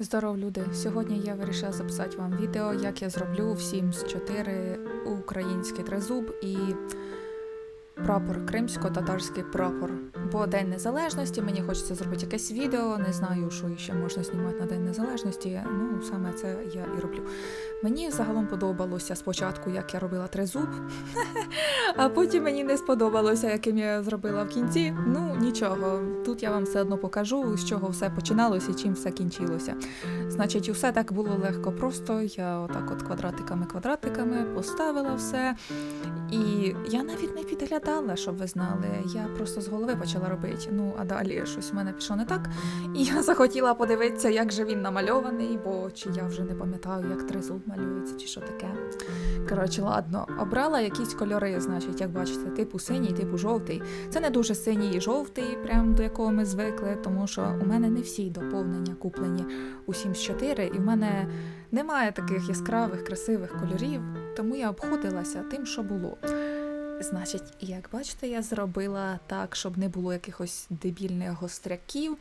Здоров, люди! Сьогодні я вирішила записати вам відео, як я зроблю в Sims 4 український тризуб і прапор, кримсько-татарський прапор. Бо День Незалежності, мені хочеться зробити якесь відео, не знаю, що ще можна знімати на День Незалежності. Ну, саме це я і роблю. Мені загалом подобалося спочатку, як я робила тризуб, а потім мені не сподобалося, яким я зробила в кінці. Ну, нічого, тут я вам все одно покажу, з чого все починалося і чим все кінчилося. Значить, усе так було легко просто. Я отак от квадратиками-квадратиками поставила все. І я навіть не підглядала, щоб ви знали. Я просто з голови почала робити. Ну, а далі щось в мене пішло не так. І я захотіла подивитися, як же він намальований, бо чи я вже не пам'ятаю, як тризуб малюється, чи що таке. Коротше, ладно, обрала якісь кольори, значить, як бачите, типу синій, типу жовтий. Це не дуже синій і жовтий, прям до якого ми звикли, тому що у мене не всі доповнення куплені у Sims 4, і в мене немає таких яскравих, красивих кольорів, тому я обходилася тим, що було. Значить, як бачите, я зробила так, щоб не було якихось дебільних гостряків.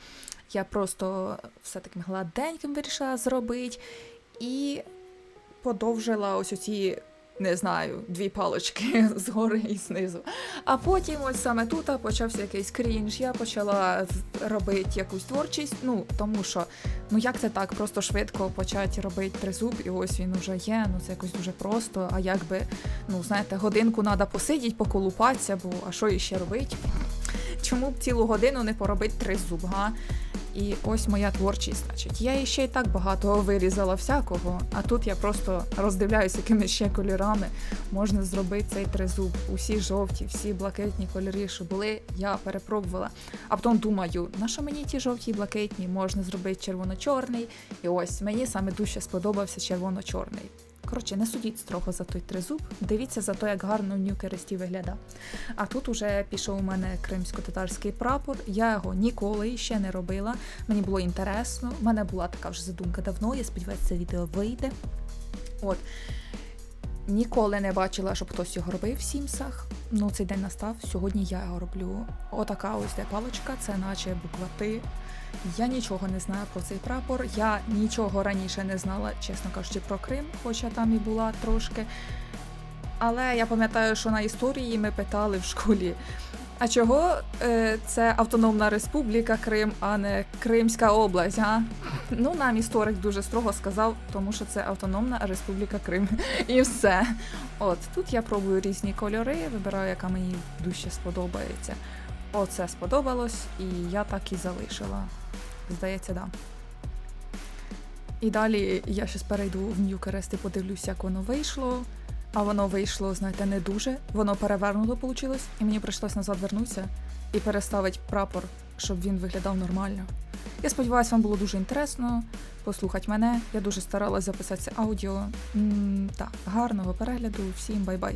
Я просто все таким гладеньким вирішила зробити і подовжила ось оці, не знаю, дві палочки згори і знизу. А потім, ось саме тут почався якийсь крінж. Я почала робити якусь творчість. Ну тому що ну як це так, просто швидко почати робити тризуб, і ось він уже є. Ну це якось дуже просто. А якби, ну знаєте, годинку треба посидіти, поколупатися, бо а що іще робити? Чому б цілу годину не поробити тризуб, га? І ось моя творчість, значить. Я ще й так багато вирізала всякого, а тут я просто роздивляюся, якими ще кольорами можна зробити цей тризуб. Усі жовті, всі блакитні кольори, що були, я перепробувала. А потім думаю, на що мені ті жовті і блакитні? Можна зробити червоно-чорний. І ось мені саме дуже сподобався червоно-чорний. Коротше, не судіть строго за той тризуб, дивіться за те, як гарно в Нью-Кересті виглядає. А тут уже пішов у мене кримсько-татарський прапор. Я його ніколи ще не робила. Мені було інтересно. У мене була така вже задумка давно. Я сподіваюся, це відео вийде. От. Ніколи не бачила, щоб хтось його робив в Сімсах. Ну, цей день настав. Сьогодні я його роблю. Отака ось де паличка, це наче буква Ти. Я нічого не знаю про цей прапор. Я нічого раніше не знала, чесно кажучи, про Крим, хоча там і була трошки. Але я пам'ятаю, що на історії ми питали в школі. А чого е, це Автономна Республіка Крим, а не Кримська область? А? Ну, нам історик дуже строго сказав, тому що це Автономна Республіка Крим. І все. От тут я пробую різні кольори, вибираю, яка мені дужче сподобається. Оце сподобалось, і я так і залишила. Здається, да. І далі я щось перейду в Ньюкерест і подивлюся, як воно вийшло. А воно вийшло, знаєте, не дуже. Воно перевернуто вийшло, і мені прийшлось назад вернутися і переставити прапор, щоб він виглядав нормально. Я сподіваюся, вам було дуже інтересно послухати мене. Я дуже старалась записати це аудіо. М, так, гарного перегляду, всім бай-бай.